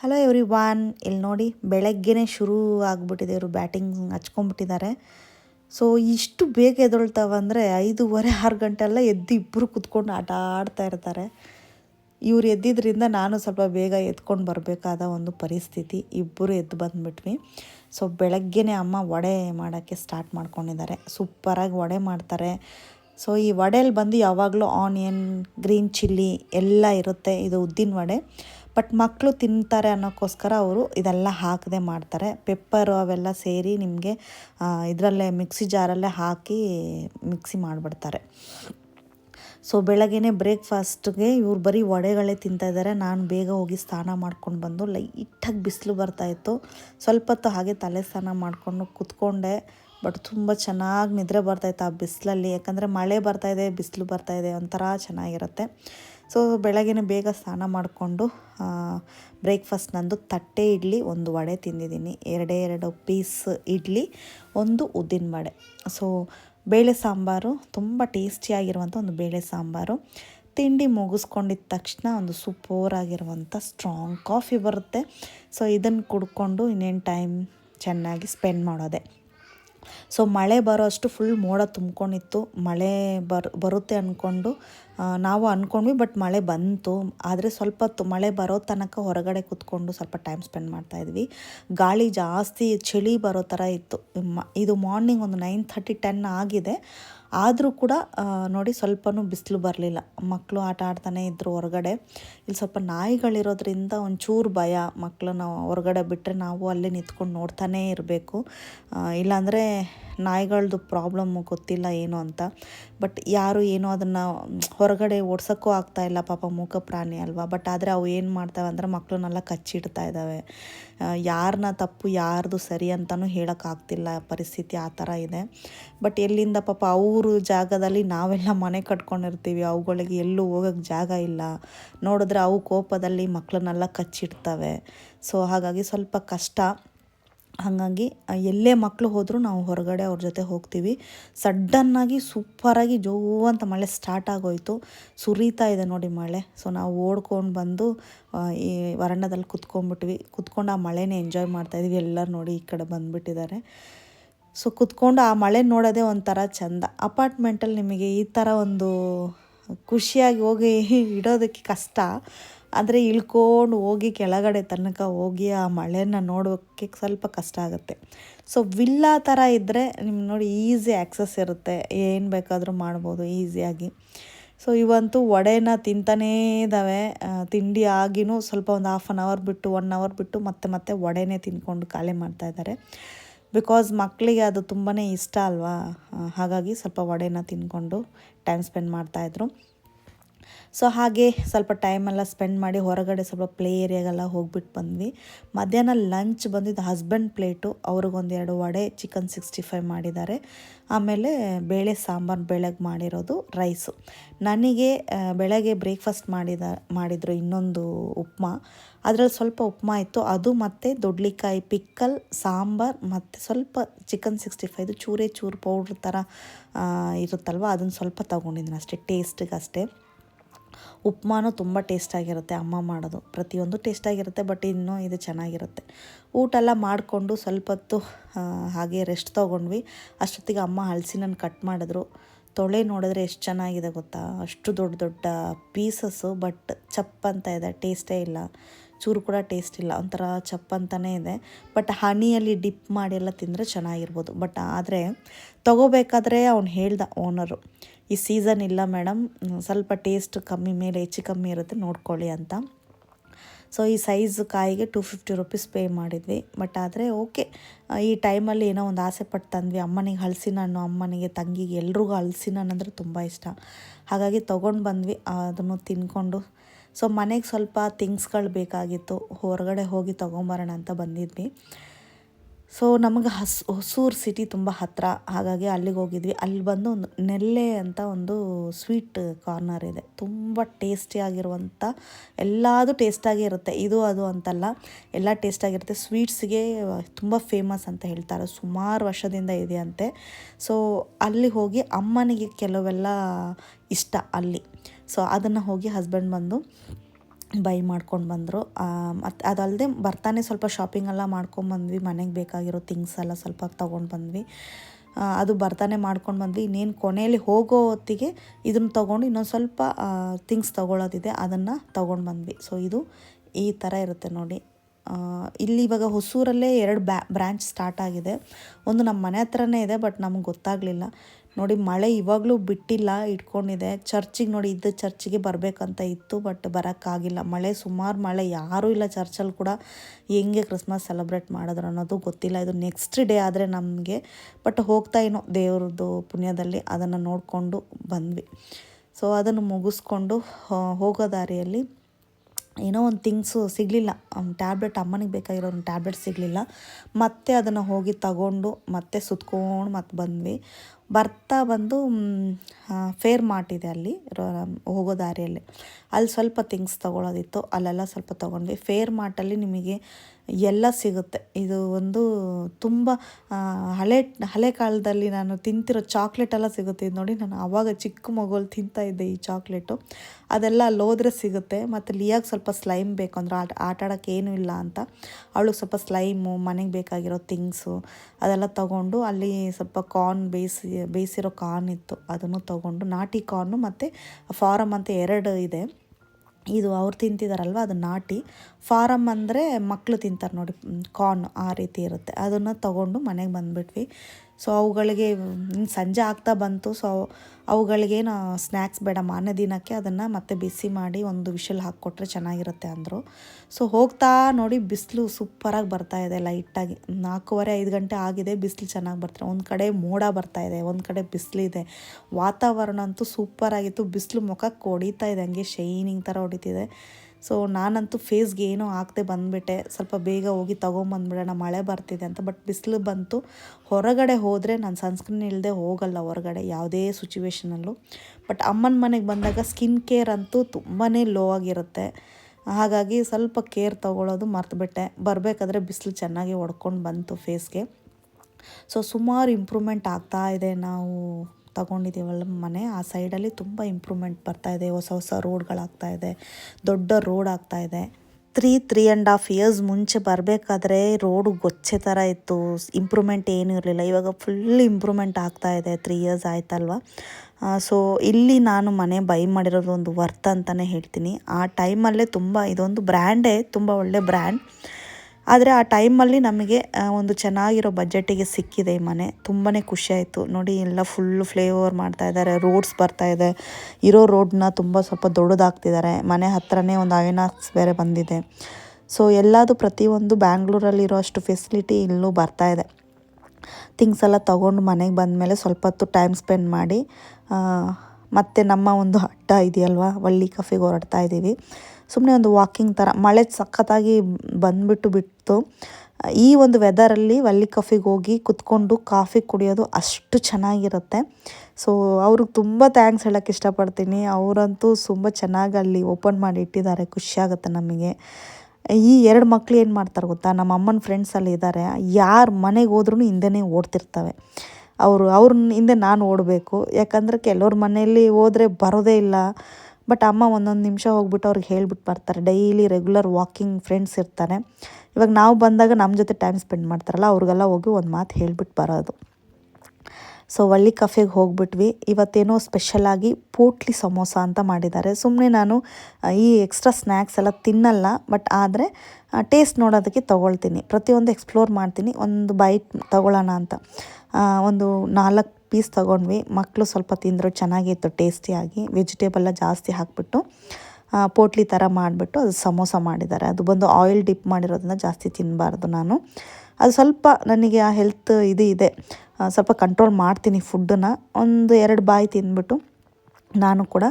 Hello every von ಇಲ್ಲಿ ನೋಡಿ ಬೆಳಗ್ಗೆನೇ ಶುರು ಆಗಿಬಿಟ್ಟಿದೆ. ಇವರು ಬ್ಯಾಟಿಂಗ್ ಹಚ್ಕೊಂಡ್ಬಿಟ್ಟಿದ್ದಾರೆ. ಸೊ ಇಷ್ಟು ಬೇಗ ಎದ್ದೊಳ್ತಾವಂದರೆ ಐದೂವರೆ, ಆರು ಗಂಟೆ ಎಲ್ಲ ಎದ್ದು ಇಬ್ಬರು ಕುತ್ಕೊಂಡು ಆಟ ಆಡ್ತಾ ಇರ್ತಾರೆ. ಇವ್ರು ಎದ್ದಿದ್ದರಿಂದ ನಾನು ಸ್ವಲ್ಪ ಬೇಗ ಎದ್ಕೊಂಡು ಬರಬೇಕಾದ ಒಂದು ಪರಿಸ್ಥಿತಿ. ಇಬ್ಬರು ಎದ್ದು ಬಂದುಬಿಟ್ವಿ. ಸೊ ಬೆಳಗ್ಗೆನೇ ಅಮ್ಮ ವಡೆ ಮಾಡೋಕ್ಕೆ ಸ್ಟಾರ್ಟ್ ಮಾಡ್ಕೊಂಡಿದ್ದಾರೆ. ಸೂಪರಾಗಿ ವಡೆ ಮಾಡ್ತಾರೆ. ಸೊ ಈ ವಡೆಯಲ್ಲಿ ಬಂದು ಯಾವಾಗಲೂ ಆನಿಯನ್ ಗ್ರೀನ್ ಚಿಲ್ಲಿ ಎಲ್ಲ ಇರುತ್ತೆ. ಇದು ಉದ್ದಿನ ವಡೆ. ಬಟ್ ಮಕ್ಕಳು ತಿಂತಾರೆ ಅನ್ನೋಕ್ಕೋಸ್ಕರ ಅವರು ಇದೆಲ್ಲ ಹಾಕದೆ ಮಾಡ್ತಾರೆ. ಪೆಪ್ಪರು ಅವೆಲ್ಲ ಸೇರಿ ನಿಮಗೆ ಇದರಲ್ಲೇ ಮಿಕ್ಸಿ ಜಾರಲ್ಲೇ ಹಾಕಿ ಮಿಕ್ಸಿ ಮಾಡಿಬಿಡ್ತಾರೆ. ಸೊ ಬೆಳಗ್ಗೆ ಬ್ರೇಕ್ಫಾಸ್ಟ್ಗೆ ಇವ್ರು ಬರೀ ವಡೆಗಳೇ ತಿಂತಾಯಿದ್ದಾರೆ ನಾನು ಬೇಗ ಹೋಗಿ ಸ್ನಾನ ಮಾಡ್ಕೊಂಡು ಬಂದು ಲೈಟಾಗಿ ಬಿಸಿಲು ಬರ್ತಾಯಿತ್ತು ಸ್ವಲ್ಪ ಹೊತ್ತು ಹಾಗೆ ತಲೆ ಸ್ನಾನ ಮಾಡಿಕೊಂಡು ಕುತ್ಕೊಂಡೆ. ಬಟ್ ತುಂಬ ಚೆನ್ನಾಗಿ ನಿದ್ರೆ ಬರ್ತಾಯಿತ್ತು ಆ ಬಿಸಿಲಲ್ಲಿ. ಯಾಕಂದರೆ ಮಳೆ ಬರ್ತಾಯಿದೆ ಬಿಸಿಲು ಬರ್ತಾಯಿದೆ ಒಂಥರ ಚೆನ್ನಾಗಿರುತ್ತೆ. ಸೊ ಬೆಳಗ್ಗೆ ಬೇಗ ಸ್ನಾನ ಮಾಡಿಕೊಂಡು ಬ್ರೇಕ್ಫಾಸ್ಟ್ ನಂದು ತಟ್ಟೆ ಇಡ್ಲಿ, ಒಂದು ವಡೆ ತಿಂದಿದ್ದೀನಿ. ಎರಡೇ ಎರಡು ಪೀಸ್ ಇಡ್ಲಿ, ಒಂದು ಉದ್ದಿನ ವಡೆ. ಸೊ ಬೇಳೆ ಸಾಂಬಾರು, ತುಂಬ ಟೇಸ್ಟಿಯಾಗಿರುವಂಥ ಒಂದು ಬೇಳೆ ಸಾಂಬಾರು. ತಿಂಡಿ ಮುಗಿಸ್ಕೊಂಡಿದ್ದ ತಕ್ಷಣ ಒಂದು ಸೂಪರ್ ಆಗಿರುವಂಥ ಸ್ಟ್ರಾಂಗ್ ಕಾಫಿ ಬರುತ್ತೆ. ಸೊ ಇದನ್ನು ಕುಡ್ಕೊಂಡು ಇನ್ನೇನು ಟೈಮ್ ಚೆನ್ನಾಗಿ ಸ್ಪೆಂಡ್ ಮಾಡೋದೆ. ಸೊ ಮಳೆ ಬರೋ ಅಷ್ಟು ಫುಲ್ ಮೋಡ ತುಂಬ್ಕೊಂಡಿತ್ತು. ಮಳೆ ಬರ್, ಬರುತ್ತೆ ಅಂದ್ಕೊಂಡು ನಾವು ಅಂದ್ಕೊಂಡ್ವಿ ಬಟ್ ಮಳೆ ಬಂತು. ಆದರೆ ಸ್ವಲ್ಪ ಹೊತ್ತು ಮಳೆ ಬರೋ ತನಕ ಹೊರಗಡೆ ಕೂತ್ಕೊಂಡು ಸ್ವಲ್ಪ ಟೈಮ್ ಸ್ಪೆಂಡ್ ಮಾಡ್ತಾಯಿದ್ವಿ ಗಾಳಿ ಜಾಸ್ತಿ, ಚಳಿ ಬರೋ ಥರ ಇತ್ತು. ಇದು ಮಾರ್ನಿಂಗ್ ಒಂದು ನೈನ್ ಥರ್ಟಿ ಟೆನ್ ಆಗಿದೆ. ಆದರೂ ಕೂಡ ನೋಡಿ ಸ್ವಲ್ಪನೂ ಬಿಸಿಲು ಬರಲಿಲ್ಲ. ಮಕ್ಕಳು ಆಟ ಆಡ್ತಾನೆ ಇದ್ದರು ಹೊರಗಡೆ. ಇಲ್ಲಿ ಸ್ವಲ್ಪ ನಾಯಿಗಳಿರೋದ್ರಿಂದ ಒಂಚೂರು ಭಯ. ಮಕ್ಕಳನ್ನ ಹೊರಗಡೆ ಬಿಟ್ಟರೆ ನಾವು ಅಲ್ಲೇ ನಿಂತ್ಕೊಂಡು ನೋಡ್ತಾನೇ ಇರಬೇಕು. ಇಲ್ಲಾಂದರೆ ನಾಯಿಗಳದ್ದು ಪ್ರಾಬ್ಲಮ್ಮು ಗೊತ್ತಿಲ್ಲ ಏನು ಅಂತ. ಬಟ್ ಯಾರು ಏನೋ ಅದನ್ನು ಹೊರಗಡೆ ಓಡ್ಸೋಕ್ಕೂ ಆಗ್ತಾಯಿಲ್ಲ ಪಾಪ ಮೂಕ ಪ್ರಾಣಿ ಅಲ್ವಾ? ಬಟ್ ಆದರೆ ಅವು ಏನು ಮಾಡ್ತಾವೆ ಅಂದರೆ ಮಕ್ಕಳನ್ನೆಲ್ಲ ಕಚ್ಚಿಡ್ತಾ ಇದ್ದಾವೆ. ಯಾರನ್ನ ತಪ್ಪು ಯಾರ್ದು ಸರಿ ಅಂತಲೂ ಹೇಳೋಕ್ಕಾಗ್ತಿಲ್ಲ ಪರಿಸ್ಥಿತಿ ಆ ಥರ ಇದೆ. ಬಟ್ ಎಲ್ಲಿಂದ ಪಾಪ ಅವರು ಜಾಗದಲ್ಲಿ ನಾವೆಲ್ಲ ಮನೆ ಕಟ್ಕೊಂಡಿರ್ತೀವಿ, ಅವುಗಳಿಗೆ ಎಲ್ಲೂ ಹೋಗೋಕ್ಕೆ ಜಾಗ ಇಲ್ಲ. ನೋಡಿದ್ರೆ ಅವು ಕೋಪದಲ್ಲಿ ಮಕ್ಕಳನ್ನೆಲ್ಲ ಕಚ್ಚಿಡ್ತವೆ. ಸೊ ಹಾಗಾಗಿ ಸ್ವಲ್ಪ ಕಷ್ಟ. ಹಾಗಾಗಿ ಎಲ್ಲೇ ಮಕ್ಕಳು ಹೋದರೂ ನಾವು ಹೊರಗಡೆ ಅವ್ರ ಜೊತೆ ಹೋಗ್ತೀವಿ. ಸಡ್ಡನ್ನಾಗಿ ಸೂಪರಾಗಿ ಜೋ ಅಂತ ಮಳೆ ಸ್ಟಾರ್ಟ್ ಆಗೋಯಿತು. ಸುರಿತಾ ಇದೆ ನೋಡಿ ಮಳೆ. ಸೊ ನಾವು ಓಡ್ಕೊಂಡು ಬಂದು ಈ ವರಂಡದಲ್ಲಿ ಕುತ್ಕೊಂಡ್ಬಿಟ್ವಿ. ಕುತ್ಕೊಂಡು ಆ ಮಳೆನೇ ಎಂಜಾಯ್ ಮಾಡ್ತಾಯಿದ್ವಿ ಎಲ್ಲರೂ ನೋಡಿ ಈ ಕಡೆ ಬಂದುಬಿಟ್ಟಿದ್ದಾರೆ. ಸೊ ಕುತ್ಕೊಂಡು ಆ ಮಳೆ ನೋಡೋದೇ ಒಂಥರ ಚೆಂದ. ಅಪಾರ್ಟ್ಮೆಂಟಲ್ಲಿ ನಿಮಗೆ ಈ ಥರ ಒಂದು ಖುಷಿಯಾಗಿ ಹೋಗಿ ಇಡೋದಕ್ಕೆ ಕಷ್ಟ. ಆದರೆ ಇಳ್ಕೊಂಡು ಹೋಗಿ ಕೆಳಗಡೆ ತನಕ ಹೋಗಿ ಆ ಮಳೆನ ನೋಡೋಕ್ಕೆ ಸ್ವಲ್ಪ ಕಷ್ಟ ಆಗುತ್ತೆ. ಸೊ ವಿಲ್ಲಾ ಥರ ಇದ್ದರೆ ನಿಮ್ಗೆ ನೋಡಿ ಈಸಿ ಆ್ಯಕ್ಸಸ್ ಇರುತ್ತೆ. ಏನು ಬೇಕಾದರೂ ಮಾಡ್ಬೋದು ಈಸಿಯಾಗಿ ಸೊ ಇವಂತೂ ವಡೆನ ತಿಂತಾನೇ ಇದ್ದಾವೆ ತಿಂಡಿ ಆಗಿನೂ ಸ್ವಲ್ಪ ಒಂದು ಹಾಫ್ ಆನ್ ಅವರ್ ಬಿಟ್ಟು ಒನ್ ಅವರ್ ಬಿಟ್ಟು ಮತ್ತೆ ಮತ್ತೆ ವಡೆನೇ ತಿನ್ಕೊಂಡು ಖಾಲಿ ಮಾಡ್ತಾಯಿದ್ದಾರೆ ಬಿಕಾಸ್ ಮಕ್ಕಳಿಗೆ ಅದು ತುಂಬಾ ಇಷ್ಟ ಅಲ್ವಾ? ಹಾಗಾಗಿ ಸ್ವಲ್ಪ ವಡೆನ ತಿನ್ಕೊಂಡು ಟೈಮ್ ಸ್ಪೆಂಡ್ ಮಾಡ್ತಾಯಿದ್ರು ಸೊ ಹಾಗೆ ಸ್ವಲ್ಪ ಟೈಮೆಲ್ಲ ಸ್ಪೆಂಡ್ ಮಾಡಿ ಹೊರಗಡೆ ಸ್ವಲ್ಪ ಪ್ಲೇ ಏರಿಯಾಗೆಲ್ಲ ಹೋಗ್ಬಿಟ್ಟು ಬಂದ್ವಿ. ಮಧ್ಯಾಹ್ನ ಲಂಚ್ ಬಂದಿದ್ದು ಹಸ್ಬೆಂಡ್ ಪ್ಲೇಟು ಅವ್ರಿಗೊಂದೆರಡು ವಡೆ ಚಿಕನ್ ಸಿಕ್ಸ್ಟಿ ಫೈವ್ ಮಾಡಿದ್ದಾರೆ. ಆಮೇಲೆ ಬೇಳೆ ಸಾಂಬಾರು ಬೆಳಗ್ಗೆ ಮಾಡಿರೋದು ರೈಸು ನನಗೆ ಬೆಳಗ್ಗೆ ಬ್ರೇಕ್ಫಾಸ್ಟ್ ಮಾಡಿದ, ಮಾಡಿದರು ಇನ್ನೊಂದು ಉಪ್ಮಾ. ಅದರಲ್ಲಿ ಸ್ವಲ್ಪ ಉಪ್ಮಾ ಇತ್ತು. ಅದು ಮತ್ತು ದೊಡ್ಲಿಕಾಯಿ ಪಿಕ್ಕಲ್ ಸಾಂಬಾರು ಮತ್ತು ಸ್ವಲ್ಪ ಚಿಕನ್ ಸಿಕ್ಸ್ಟಿ ಫೈದು ಚೂರೇ ಚೂರು ಪೌಡ್ರ್ ಥರ ಇರುತ್ತಲ್ವ? ಅದನ್ನು ಸ್ವಲ್ಪ ತೊಗೊಂಡಿದ್ದೀನಿ ಅಷ್ಟೇ ಟೇಸ್ಟಿಗೆ ಅಷ್ಟೇ ಉಪ್ಮಾನು ತುಂಬ ಟೇಸ್ಟಾಗಿರುತ್ತೆ ಅಮ್ಮ ಮಾಡೋದು. ಪ್ರತಿಯೊಂದು ಟೇಸ್ಟಾಗಿರುತ್ತೆ, ಬಟ್ ಇನ್ನೂ ಇದು ಚೆನ್ನಾಗಿರುತ್ತೆ. ಊಟ ಎಲ್ಲ ಮಾಡಿಕೊಂಡು ಸ್ವಲ್ಪ ಹೊತ್ತು ಹಾಗೆ ರೆಸ್ಟ್ ತೊಗೊಂಡ್ವಿ. ಅಷ್ಟೊತ್ತಿಗೆ ಅಮ್ಮ ಹಲಸಿನನ್ನು ಕಟ್ ಮಾಡಿದ್ರು. ತೊಳೆ ನೋಡಿದ್ರೆ ಎಷ್ಟು ಚೆನ್ನಾಗಿದೆ ಗೊತ್ತಾ? ಅಷ್ಟು ದೊಡ್ಡ ದೊಡ್ಡ ಪೀಸಸ್ಸು ಬಟ್ ಚಪ್ಪಂತ ಇದೆ ಟೇಸ್ಟೇ ಇಲ್ಲ. ಚೂರು ಕೂಡ ಟೇಸ್ಟ್ ಇಲ್ಲ, ಒಂಥರ ಚಪ್ಪಂತಾನೇ ಇದೆ. ಬಟ್ ಹನಿಯಲ್ಲಿ ಡಿಪ್ ಮಾಡಿ ಎಲ್ಲ ತಿಂದರೆ ಚೆನ್ನಾಗಿರ್ಬೋದು. ಬಟ್ ಆದರೆ ತಗೋಬೇಕಾದ್ರೆ ಅವ್ನು ಹೇಳ್ದ ಓನರು ಈ ಸೀಸನ್ ಇಲ್ಲ ಮೇಡಮ್ ಸ್ವಲ್ಪ ಟೇಸ್ಟ್ ಕಮ್ಮಿ, ಮೇಲೆ ಹೆಚ್ಚು ಕಮ್ಮಿ ಇರುತ್ತೆ, ನೋಡ್ಕೊಳ್ಳಿ ಅಂತ. ಸೊ ಈ ಸೈಜ್ ಕಾಯಿಗೆ ಟು ಫಿಫ್ಟಿ ರುಪೀಸ್ ಪೇ ಮಾಡಿದ್ವಿ. ಬಟ್ ಆದರೆ ಓಕೆ ಈ ಟೈಮಲ್ಲಿ ಏನೋ ಒಂದು ಆಸೆ ಪಟ್ಟು ತಂದ್ವಿ. ಅಮ್ಮನಿಗೆ ಹಲಸಿನ ಹಣ್ಣು, ಅಮ್ಮನಿಗೆ ತಂಗಿಗೆ ಎಲ್ರಿಗೂ ಹಲಸಿನ ಹಣ್ಣು ಅಂದರೆ ತುಂಬ ಇಷ್ಟ. ಹಾಗಾಗಿ ತೊಗೊಂಡು ಬಂದ್ವಿ. ಅದನ್ನು ತಿನ್ಕೊಂಡು ಸೊ ಮನೆಗೆ ಸ್ವಲ್ಪ ಥಿಂಗ್ಸ್ಗಳು ಬೇಕಾಗಿತ್ತು. ಹೊರಗಡೆ ಹೋಗಿ ತೊಗೊಂಬರೋಣ ಅಂತ ಬಂದಿದ್ವಿ. ಸೊ ನಮಗೆ ಹಸ್, ಹೊಸೂರು ಸಿಟಿ ತುಂಬ ಹತ್ತಿರ ಹಾಗಾಗಿ ಅಲ್ಲಿಗೆ ಹೋಗಿದ್ವಿ. ಅಲ್ಲಿ ಬಂದು ಒಂದು ನೆಲ್ಲೆ ಅಂತ ಒಂದು ಸ್ವೀಟ್ ಕಾರ್ನರ್ ಇದೆ. ತುಂಬ ಟೇಸ್ಟಿಯಾಗಿರುವಂಥ ಎಲ್ಲದೂ ಟೇಸ್ಟಾಗಿ ಇರುತ್ತೆ. ಇದು, ಅದು ಅಂತಲ್ಲ. ಎಲ್ಲ ಟೇಸ್ಟಾಗಿರುತ್ತೆ ಸ್ವೀಟ್ಸ್ಗೆ ತುಂಬ ಫೇಮಸ್ ಅಂತ ಹೇಳ್ತಾರೆ. ಸುಮಾರು ವರ್ಷದಿಂದ ಇದೆ ಅಂತೆ ಸೊ ಅಲ್ಲಿ ಹೋಗಿ ಅಮ್ಮನಿಗೆ ಕೆಲವೆಲ್ಲ ಇಷ್ಟ ಅಲ್ಲಿ. ಸೊ ಅದನ್ನು ಹೋಗಿ ಹಸ್ಬೆಂಡ್ ಬಂದು ಬೈ ಮಾಡ್ಕೊಂಡು ಬಂದರು. ಮತ್ತು ಅದಲ್ಲದೆ ಬರ್ತಾನೆ ಸ್ವಲ್ಪ ಶಾಪಿಂಗ್ ಎಲ್ಲ ಮಾಡ್ಕೊಂಬಂದ್ವಿ ಮನೆಗೆ ಬೇಕಾಗಿರೋ ಥಿಂಗ್ಸ್ ಎಲ್ಲ ಸ್ವಲ್ಪ ತೊಗೊಂಡು ಬಂದ್ವಿ. ಅದು ಬರ್ತಾನೆ ಮಾಡ್ಕೊಂಡು ಬಂದ್ವಿ. ಇನ್ನೇನು ಕೊನೆಯಲ್ಲಿ ಹೋಗೋ ಹೊತ್ತಿಗೆ ಇದನ್ನು ತೊಗೊಂಡು ಇನ್ನೊಂದು ಸ್ವಲ್ಪ ಥಿಂಗ್ಸ್ ತೊಗೊಳೋದಿದೆ. ಅದನ್ನು ತೊಗೊಂಡು ಬಂದ್ವಿ. ಸೊ ಇದು ಈ ಥರ ಇರುತ್ತೆ ನೋಡಿ. ಇಲ್ಲಿ ಇವಾಗ ಹೊಸೂರಲ್ಲೇ ಎರಡು ಬ್ಯಾ ಬ್ರ್ಯಾಂಚ್ ಸ್ಟಾರ್ಟ್ ಆಗಿದೆ. ಒಂದು ನಮ್ಮ ಮನೆ ಹತ್ರನೇ ಇದೆ ಬಟ್ ನಮ್ಗೆ ಗೊತ್ತಾಗಲಿಲ್ಲ. ನೋಡಿ ಮಳೆ ಇವಾಗಲೂ ಬಿಟ್ಟಿಲ್ಲ ಇಟ್ಕೊಂಡಿದೆ. ಚರ್ಚಿಗೆ ನೋಡಿ ಇದ್ದ ಚರ್ಚಿಗೆ ಬರಬೇಕಂತ ಇತ್ತು, ಬಟ್ ಬರೋಕ್ಕಾಗಿಲ್ಲ. ಮಳೆ ಸುಮಾರು ಮಳೆ, ಯಾರೂ ಇಲ್ಲ ಚರ್ಚಲ್ಲಿ ಕೂಡ. ಹೆಂಗೆ ಕ್ರಿಸ್ಮಸ್ ಸೆಲೆಬ್ರೇಟ್ ಮಾಡಿದ್ರು ಅನ್ನೋದು ಗೊತ್ತಿಲ್ಲ. ಇದು ನೆಕ್ಸ್ಟ್ ಡೇ ಆದರೆ ನಮಗೆ, ಬಟ್ ಹೋಗ್ತಾ ಏನೋ ದೇವ್ರದ್ದು ಪುಣ್ಯದಲ್ಲಿ ಅದನ್ನು ನೋಡಿಕೊಂಡು ಬಂದ್ವಿ. ಸೊ, ಅದನ್ನು ಮುಗಿಸ್ಕೊಂಡು ಹೋಗೋ ದಾರಿಯಲ್ಲಿ ಏನೋ ಒಂದು ಥಿಂಗ್ಸು ಸಿಗಲಿಲ್ಲ. ಟ್ಯಾಬ್ಲೆಟ್ ಅಮ್ಮನಿಗೆ ಬೇಕಾಗಿರೋ ಒಂದು ಟ್ಯಾಬ್ಲೆಟ್ ಸಿಗಲಿಲ್ಲ. ಮತ್ತೆ ಅದನ್ನು ಹೋಗಿ ತಗೊಂಡು ಮತ್ತೆ ಸುತ್ಕೊಂಡು ಮತ್ತೆ ಬಂದ್ವಿ. ಬರ್ತಾ ಬಂದು ಫೇರ್ ಮಾರ್ಟ್ ಇದೆ ಅಲ್ಲಿ ಹೋಗೋ ದಾರಿಯಲ್ಲಿ. ಅಲ್ಲಿ ಸ್ವಲ್ಪ ಥಿಂಗ್ಸ್ ತೊಗೊಳೋದಿತ್ತು, ಅಲ್ಲೆಲ್ಲ ಸ್ವಲ್ಪ ತೊಗೊಂಡ್ವಿ. ಫೇರ್ ಮಾರ್ಟಲ್ಲಿ ನಿಮಗೆ ಎಲ್ಲ ಸಿಗುತ್ತೆ. ಇದು ಒಂದು ತುಂಬ ಹಳೆ ಹಳೆ ಕಾಲದಲ್ಲಿ ನಾನು ತಿಂತಿರೋ ಚಾಕ್ಲೇಟ್ ಎಲ್ಲ ಸಿಗುತ್ತೆ. ಇದು ನೋಡಿ, ನಾನು ಆವಾಗ ಚಿಕ್ಕ ಮಗುವಲ್ಲಿ ತಿಂತಾ ಇದ್ದೆ ಈ ಚಾಕ್ಲೇಟು. ಅದೆಲ್ಲ ಅಲ್ಲಿ ಹೋದ್ರೆ ಸಿಗುತ್ತೆ. ಮತ್ತು ಲಿಯಾಗೆ ಸ್ವಲ್ಪ ಸ್ಲೈಮ್ ಬೇಕು ಅಂದ್ರೆ ಆಟ ಆಟ ಆಡೋಕ್ಕೆ ಏನೂ ಇಲ್ಲ ಅಂತ. ಅವಳು ಸ್ವಲ್ಪ ಸ್ಲೈಮು, ಮನೆಗೆ ಬೇಕಾಗಿರೋ ಥಿಂಗ್ಸು ಅದೆಲ್ಲ ತೊಗೊಂಡು ಅಲ್ಲಿ ಸ್ವಲ್ಪ ಕಾರ್ನ್ ಬೇಯಿಸಿ ಬೇಯಿಸಿರೋ ಕಾರ್ನ್ ಇತ್ತು, ಅದನ್ನು ತೊಗೊಂಡು ನಾಟಿ ಕಾರ್ನು ಮತ್ತು ಫಾರಮ್ ಅಂತ ಎರಡು ಇದೆ. ಇದು ಅವ್ರು ತಿಂತಿದಾರಲ್ವ ಅದು ನಾಟಿ. ಫಾರಮ್ ಅಂದರೆ ಮಕ್ಕಳು ತಿಂತಾರೆ ನೋಡಿ ಕಾರ್ನ್ ಆ ರೀತಿ ಇರುತ್ತೆ. ಅದನ್ನು ತಗೊಂಡು ಮನೆಗೆ ಬಂದುಬಿಟ್ವಿ. ಸೊ ಅವುಗಳಿಗೆ ಸಂಜೆ ಆಗ್ತಾ ಬಂತು. ಸೊ ಅವುಗಳಿಗೇನು ಸ್ನ್ಯಾಕ್ಸ್ ಬೇಡ ಮಾರನೇ ದಿನಕ್ಕೆ ಅದನ್ನು ಮತ್ತೆ ಬಿಸಿ ಮಾಡಿ ಒಂದು ವಿಷಲ್ ಹಾಕ್ಕೊಟ್ರೆ ಚೆನ್ನಾಗಿರುತ್ತೆ ಅಂದರು. ಸೊ ಹೋಗ್ತಾ ನೋಡಿ ಬಿಸಿಲು ಸೂಪರಾಗಿ ಬರ್ತಾ ಇದೆ ಲೈಟಾಗಿ. ನಾಲ್ಕೂವರೆ, ಐದು ಗಂಟೆ ಆಗಿದೆ, ಬಿಸಿಲು ಚೆನ್ನಾಗಿ ಬರ್ತಾರೆ ಒಂದು ಕಡೆ ಮೋಡ ಬರ್ತಾ ಇದೆ, ಒಂದು ಕಡೆ ಬಿಸಿಲಿದೆ ವಾತಾವರಣ ಅಂತೂ ಸೂಪರಾಗಿತ್ತು. ಬಿಸಿಲು ಮುಖಕ್ಕೆ ಹೊಡಿತಾ ಇದೆ, ಹಂಗೆ ಶೈನಿಂಗ್ ಥರ ಹೊಡಿತಿದೆ. ಸೊ ನಾನಂತೂ ಫೇಸ್ಗೆ ಏನೂ ಹಾಕ್ದೆ ಬಂದುಬಿಟ್ಟೆ. ಸ್ವಲ್ಪ ಬೇಗ ಹೋಗಿ ತೊಗೊಂಬಂದ್ಬಿಡೋಣ, ಮಳೆ ಬರ್ತಿದೆ ಅಂತ. ಬಟ್ ಬಿಸಿಲು ಬಂತು. ಹೊರಗಡೆ ಹೋದರೆ ನಾನು ಸನ್ಸ್ಕ್ರೀನ್ ಇಲ್ಲದೆ ಹೋಗಲ್ಲ ಹೊರಗಡೆ, ಯಾವುದೇ ಸಿಚುವೇಶನಲ್ಲೂ ಬಟ್ ಅಮ್ಮನ ಮನೆಗೆ ಬಂದಾಗ ಸ್ಕಿನ್ ಕೇರ್ ಅಂತೂ ತುಂಬಾ ಲೋ ಆಗಿರುತ್ತೆ. ಹಾಗಾಗಿ ಸ್ವಲ್ಪ ಕೇರ್ ತೊಗೊಳೋದು ಮರ್ತುಬಿಟ್ಟೆ. ಬರಬೇಕಾದ್ರೆ ಬಿಸಿಲು ಚೆನ್ನಾಗಿ ಹೊಡ್ಕೊಂಡು ಬಂತು ಫೇಸ್ಗೆ. ಸೊ ಸುಮಾರು ಇಂಪ್ರೂವ್ಮೆಂಟ್ ಆಗ್ತಾ ಇದೆ ನಾವು ತಗೊಂಡಿದ್ದೀವಲ್ಲ ಮನೆ, ಆ ಸೈಡಲ್ಲಿ ತುಂಬ ಇಂಪ್ರೂವ್ಮೆಂಟ್ ಬರ್ತಾ ಇದೆ. ಹೊಸ ಹೊಸ ರೋಡ್ಗಳಾಗ್ತಾ ಇದೆ. ದೊಡ್ಡ ರೋಡ್ ಆಗ್ತಾ ಇದೆ. Three three and half years ಮುಂಚೆ ಬರಬೇಕಾದ್ರೆ ರೋಡು ಗೊಚ್ಚೆ ಥರ ಇತ್ತು. ಇಂಪ್ರೂವ್ಮೆಂಟ್ ಏನೂ ಇರಲಿಲ್ಲ. ಇವಾಗ ಫುಲ್ ಇಂಪ್ರೂವ್ಮೆಂಟ್ ಆಗ್ತಾ ಇದೆ. Three years ಆಯ್ತಲ್ವ? ಸೊ ಇಲ್ಲಿ ನಾನು ಮನೆ ಬೈ ಮಾಡಿರೋದು ಒಂದು ವರ್ತ್ ಅಂತಲೇ ಹೇಳ್ತೀನಿ. ಆ ಟೈಮಲ್ಲೇ ತುಂಬ ಇದೊಂದು ಬ್ರ್ಯಾಂಡೇ ತುಂಬ ಒಳ್ಳೆ ಬ್ರ್ಯಾಂಡ್ ಆದರೆ ಆ ಟೈಮಲ್ಲಿ ನಮಗೆ ಒಂದು ಚೆನ್ನಾಗಿರೋ ಬಜೆಟಿಗೆ ಸಿಕ್ಕಿದೆ ಈ ಮನೆ. ತುಂಬಾ ಖುಷಿಯಾಯಿತು ನೋಡಿ, ಎಲ್ಲ ಫುಲ್ಲು ಫ್ಲೇಓವರ್ ಮಾಡ್ತಾ ಇದ್ದಾರೆ ರೋಡ್ಸ್ ಬರ್ತಾ ಇದೆ. ಇರೋ ರೋಡ್ನ ತುಂಬ ಸ್ವಲ್ಪ ದೊಡ್ಡದಾಗ್ತಿದ್ದಾರೆ. ಮನೆ ಹತ್ರನೇ ಒಂದು ಅವಿನಾಕ್ಸ್ ಬೇರೆ ಬಂದಿದೆ. ಸೊ ಎಲ್ಲದು ಪ್ರತಿಯೊಂದು ಬ್ಯಾಂಗ್ಳೂರಲ್ಲಿರೋ ಅಷ್ಟು ಫೆಸಿಲಿಟಿ ಇಲ್ಲೂ ಬರ್ತಾ ಇದೆ. ಥಿಂಗ್ಸ್ ಎಲ್ಲ ತೊಗೊಂಡು ಮನೆಗೆ ಬಂದಮೇಲೆ ಸ್ವಲ್ಪ ಹೊತ್ತು ಟೈಮ್ ಸ್ಪೆಂಡ್ ಮಾಡಿ ಮತ್ತೆ ನಮ್ಮ ಒಂದು ಅಡ್ಡ ಇದೆಯಲ್ವ? ವಳ್ಳಿ ಕಫೆಗೆ ಹೊರಡ್ತಾ ಇದ್ದೀವಿ. ಸುಮ್ಮನೆ ಒಂದು ವಾಕಿಂಗ್ ಥರ ಮಳೆ ಸಖತ್ತಾಗಿ ಬಂದುಬಿಟ್ಟು ಬಿಟ್ಟು ಈ ಒಂದು ವೆದರಲ್ಲಿ ವಲ್ಲಿ ಕಾಫಿಗೆ ಹೋಗಿ ಕುತ್ಕೊಂಡು ಕಾಫಿ ಕುಡಿಯೋದು ಅಷ್ಟು ಚೆನ್ನಾಗಿರುತ್ತೆ. ಸೊ ಅವ್ರಿಗೆ ತುಂಬ ಥ್ಯಾಂಕ್ಸ್ ಹೇಳೋಕ್ಕೆ ಇಷ್ಟಪಡ್ತೀನಿ. ಅವರಂತೂ ತುಂಬ ಚೆನ್ನಾಗಿ ಅಲ್ಲಿ ಓಪನ್ ಮಾಡಿ ಇಟ್ಟಿದ್ದಾರೆ. ಖುಷಿಯಾಗುತ್ತೆ ನಮಗೆ. ಈ ಎರಡು ಮಕ್ಳು ಏನು ಮಾಡ್ತಾರೆ ಗೊತ್ತಾ? ನಮ್ಮ ಅಮ್ಮನ ಫ್ರೆಂಡ್ಸ್ ಅಲ್ಲಿ ಇದ್ದಾರೆ. ಯಾರು ಮನೆಗೆ ಹೋದ್ರೂ ಹಿಂದೆನೇ ಓಡ್ತಿರ್ತವೆ. ಅವರು ಅವ್ರ ಹಿಂದೆ ನಾನು ಓಡಬೇಕು. ಯಾಕಂದರೆ ಕೆಲವ್ರ ಮನೆಯಲ್ಲಿ ಹೋದರೆ ಬರೋದೇ ಇಲ್ಲ. ಬಟ್ ಅಮ್ಮ ಒಂದೊಂದು ನಿಮಿಷ ಹೋಗ್ಬಿಟ್ಟು ಅವ್ರಿಗೆ ಹೇಳ್ಬಿಟ್ಟು ಬರ್ತಾರೆ. ಡೈಲಿ ರೆಗ್ಯುಲರ್ ವಾಕಿಂಗ್ ಫ್ರೆಂಡ್ಸ್ ಇರ್ತಾರೆ. ಇವಾಗ ನಾವು ಬಂದಾಗ ನಮ್ಮ ಜೊತೆ ಟೈಮ್ ಸ್ಪೆಂಡ್ ಮಾಡ್ತಾರಲ್ಲ, ಅವ್ರಿಗೆಲ್ಲ ಹೋಗಿ ಒಂದು ಮಾತು ಹೇಳ್ಬಿಟ್ಟು ಬರೋದು. ಸೊ ವಳ್ಳಿ ಕಫೆಗೆ ಹೋಗ್ಬಿಟ್ವಿ. ಇವತ್ತೇನೋ ಸ್ಪೆಷಲಾಗಿ ಪೋಟ್ಲಿ ಸಮೋಸ ಅಂತ ಮಾಡಿದ್ದಾರೆ. ಸುಮ್ಮನೆ ನಾನು ಈ ಎಕ್ಸ್ಟ್ರಾ ಸ್ನ್ಯಾಕ್ಸ್ ಎಲ್ಲ ತಿನ್ನಲ್ಲ ಬಟ್ ಆದರೆ ಟೇಸ್ಟ್ ನೋಡೋದಕ್ಕೆ ತೊಗೊಳ್ತೀನಿ. ಪ್ರತಿಯೊಂದು ಎಕ್ಸ್ಪ್ಲೋರ್ ಮಾಡ್ತೀನಿ. ಒಂದು ಬೈಟ್ ತೊಗೊಳ್ಳೋಣ ಅಂತ. ಒಂದು ನಾಲ್ಕು ಪೀಸ್ ತೊಗೊಂಡ್ವಿ. ಮಕ್ಕಳು ಸ್ವಲ್ಪ ತಿಂದರು, ಚೆನ್ನಾಗಿತ್ತು ಟೇಸ್ಟಿಯಾಗಿ ವೆಜಿಟೇಬಲ್ಲ ಜಾಸ್ತಿ ಹಾಕ್ಬಿಟ್ಟು ಪೋಟ್ಲಿ ಥರ ಮಾಡಿಬಿಟ್ಟು ಅದು ಸಮೋಸ ಮಾಡಿದ್ದಾರೆ. ಅದು ಬಂದು ಆಯಿಲ್ ಡಿಪ್ ಮಾಡಿರೋದನ್ನ ಜಾಸ್ತಿ ತಿನ್ನಬಾರ್ದು ನಾನು. ಅದು ಸ್ವಲ್ಪ ನನಗೆ ಆ ಹೆಲ್ತ್ ಇದು ಇದೆ. ಸ್ವಲ್ಪ ಕಂಟ್ರೋಲ್ ಮಾಡ್ತೀನಿ ಫುಡ್ಡನ್ನು ಒಂದು ಎರಡು ಬಾಯಿ ತಿಂದ್ಬಿಟ್ಟು ನಾನು ಕೂಡ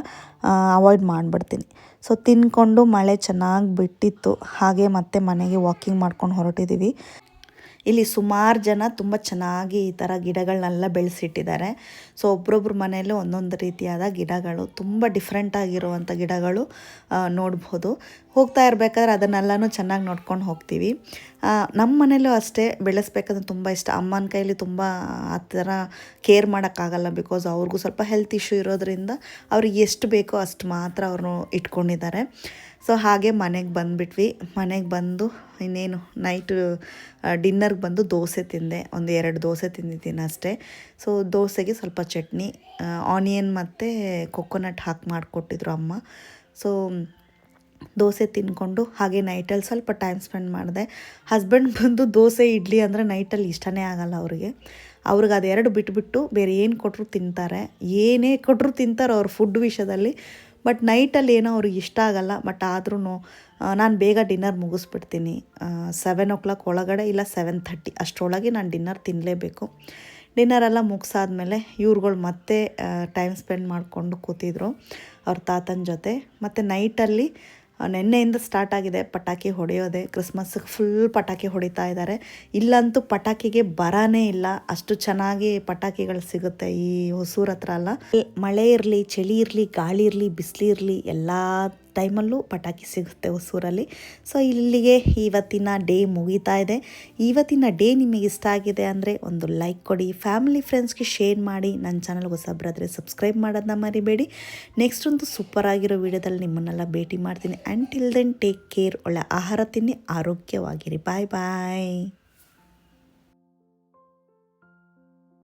ಅವಾಯ್ಡ್ ಮಾಡಿಬಿಡ್ತೀನಿ. ಸೊ ತಿನ್ಕೊಂಡು ಮಳೆ ಚೆನ್ನಾಗಿ ಬಿಟ್ಟಿತ್ತು. ಹಾಗೆ ಮತ್ತೆ ಮನೆಗೆ ವಾಕಿಂಗ್ ಮಾಡ್ಕೊಂಡು ಹೊರಟಿದ್ದೀವಿ ಇಲ್ಲಿ ಸುಮಾರು ಜನ ತುಂಬ ಚೆನ್ನಾಗಿ ಈ ಥರ ಗಿಡಗಳನ್ನೆಲ್ಲ ಬೆಳೆಸಿಟ್ಟಿದ್ದಾರೆ. ಸೊ ಒಬ್ರೊಬ್ರ ಮನೆಯಲ್ಲೂ ಒಂದೊಂದು ರೀತಿಯಾದ ಗಿಡಗಳು, ತುಂಬ ಡಿಫ್ರೆಂಟಾಗಿರುವಂಥ ಗಿಡಗಳು ನೋಡ್ಬೋದು. ಹೋಗ್ತಾ ಇರಬೇಕಾದ್ರೆ ಅದನ್ನೆಲ್ಲನೂ ಚೆನ್ನಾಗಿ ನೋಡ್ಕೊಂಡು ಹೋಗ್ತೀವಿ. ನಮ್ಮ ಮನೇಲೂ ಅಷ್ಟೇ ಬೆಳೆಸ್ಬೇಕಂದ್ರೆ ತುಂಬ ಇಷ್ಟ. ಅಮ್ಮನ ಕೈಲಿ ತುಂಬ ಆ ಥರ ಕೇರ್ ಮಾಡೋಕ್ಕಾಗಲ್ಲ ಬಿಕಾಸ್ ಅವ್ರಿಗೂ ಸ್ವಲ್ಪ ಹೆಲ್ತ್ ಇಶ್ಯೂ ಇರೋದ್ರಿಂದ ಅವ್ರಿಗೆ ಎಷ್ಟು ಬೇಕೋ ಅಷ್ಟು ಮಾತ್ರ ಅವರು ಇಟ್ಕೊಂಡಿದ್ದಾರೆ. ಸೊ ಹಾಗೆ ಮನೆಗೆ ಬಂದುಬಿಟ್ವಿ. ಮನೆಗೆ ಬಂದು ಇನ್ನೇನು ನೈಟು ಡಿನ್ನರ್ಗೆ ಬಂದು ದೋಸೆ ತಿಂದೆ. ಒಂದು ಎರಡು ದೋಸೆ ತಿಂದಿದ್ದೀನಿ ಅಷ್ಟೇ. ಸೊ ದೋಸೆಗೆ ಸ್ವಲ್ಪ ಚಟ್ನಿ ಆನಿಯನ್ ಮತ್ತು ಕೊಕೊನಟ್ ಹಾಕಿ ಮಾಡಿಕೊಟ್ಟಿದ್ರು ಅಮ್ಮ. ಸೊ ದೋಸೆ ತಿನ್ಕೊಂಡು ಹಾಗೆ ನೈಟಲ್ಲಿ ಸ್ವಲ್ಪ ಟೈಮ್ ಸ್ಪೆಂಡ್ ಮಾಡಿದೆ. ಹಸ್ಬೆಂಡ್ ಬಂದು ದೋಸೆ, ಇಡ್ಲಿ ಅಂದರೆ ನೈಟಲ್ಲಿ ಇಷ್ಟನೇ ಆಗಲ್ಲ ಅವ್ರಿಗೆ. ಅವ್ರಿಗೆ ಅದೆರಡು ಬಿಟ್ಬಿಟ್ಟು ಬೇರೆ ಏನು ಕೊಟ್ಟರು ತಿಂತಾರೆ. ಏನೇ ಕೊಟ್ಟರು ತಿಂತಾರೆ ಅವ್ರ ಫುಡ್ ವಿಷಯದಲ್ಲಿ. ಬಟ್ ನೈಟಲ್ಲಿ ಏನೋ ಅವ್ರಿಗೆ ಇಷ್ಟ ಆಗಲ್ಲ. ಬಟ್ ಆದ್ರೂ ನಾನು ಬೇಗ ಡಿನ್ನರ್ ಮುಗಿಸ್ಬಿಡ್ತೀನಿ. ಸೆವೆನ್ ಓ ಕ್ಲಾಕ್ ಒಳಗಡೆ ಇಲ್ಲ ಸೆವೆನ್ ಥರ್ಟಿ ಅಷ್ಟರೊಳಗೆ ನಾನು ಡಿನ್ನರ್ ತಿನ್ನಲೇಬೇಕು ಡಿನ್ನರೆಲ್ಲ ಮುಗಿಸಾದ್ಮೇಲೆ ಇವ್ರುಗಳು ಮತ್ತೆ ಟೈಮ್ ಸ್ಪೆಂಡ್ ಮಾಡಿಕೊಂಡು ಕೂತಿದ್ರು. ಅವ್ರ ತಾತನ ಜೊತೆ. ಮತ್ತು ನೈಟಲ್ಲಿ ನೆನ್ನೆಯಿಂದ ಸ್ಟಾರ್ಟ್ ಆಗಿದೆ ಪಟಾಕಿ ಹೊಡೆಯೋದೆ. ಕ್ರಿಸ್ಮಸ್ಗೆ ಫುಲ್ ಪಟಾಕಿ ಹೊಡಿತಾ ಇದ್ದಾರೆ. ಇಲ್ಲಂತೂ ಪಟಾಕಿಗೆ ಬರಾನೇ ಇಲ್ಲ. ಅಷ್ಟು ಚೆನ್ನಾಗಿ ಪಟಾಕಿಗಳು ಸಿಗುತ್ತೆ ಈ ಹೊಸೂರ ಹತ್ರ ಅಲ್ಲ. ಮಳೆ ಇರಲಿ, ಚಳಿ ಇರಲಿ, ಗಾಳಿ ಇರಲಿ ಬಿಸಿಲಿರಲಿ ಎಲ್ಲ ಟೈಮಲ್ಲೂ ಪಟಾಕಿ ಸಿಗುತ್ತೆ ಹೊಸೂರಲ್ಲಿ. ಸೊ ಇಲ್ಲಿಗೆ ಇವತ್ತಿನ ಡೇ ಮುಗೀತಾ ಇದೆ. ಇವತ್ತಿನ ಡೇ ನಿಮಗೆ ಇಷ್ಟ ಆಗಿದೆ ಅಂದರೆ ಒಂದು ಲೈಕ್ ಕೊಡಿ ಫ್ಯಾಮಿಲಿ ಫ್ರೆಂಡ್ಸ್ಗೆ ಶೇರ್ ಮಾಡಿ ನನ್ನ ಚಾನಲ್ಗೆ ಹೊಸಬ್ರಾದರೆ ಸಬ್ಸ್ಕ್ರೈಬ್ ಮಾಡೋದನ್ನ ಮರಿಬೇಡಿ. ನೆಕ್ಸ್ಟ್ ಒಂದು ಸೂಪರ್ ಆಗಿರೋ ವಿಡಿಯೋದಲ್ಲಿ ನಿಮ್ಮನ್ನೆಲ್ಲ ಭೇಟಿ ಮಾಡ್ತೀನಿ. And till then take care ಒಳ್ಳೆ ಆಹಾರ ತಿನ್ನಿ, ಆರೋಗ್ಯವಾಗಿರಿ. ಬಾಯ್ ಬಾಯ್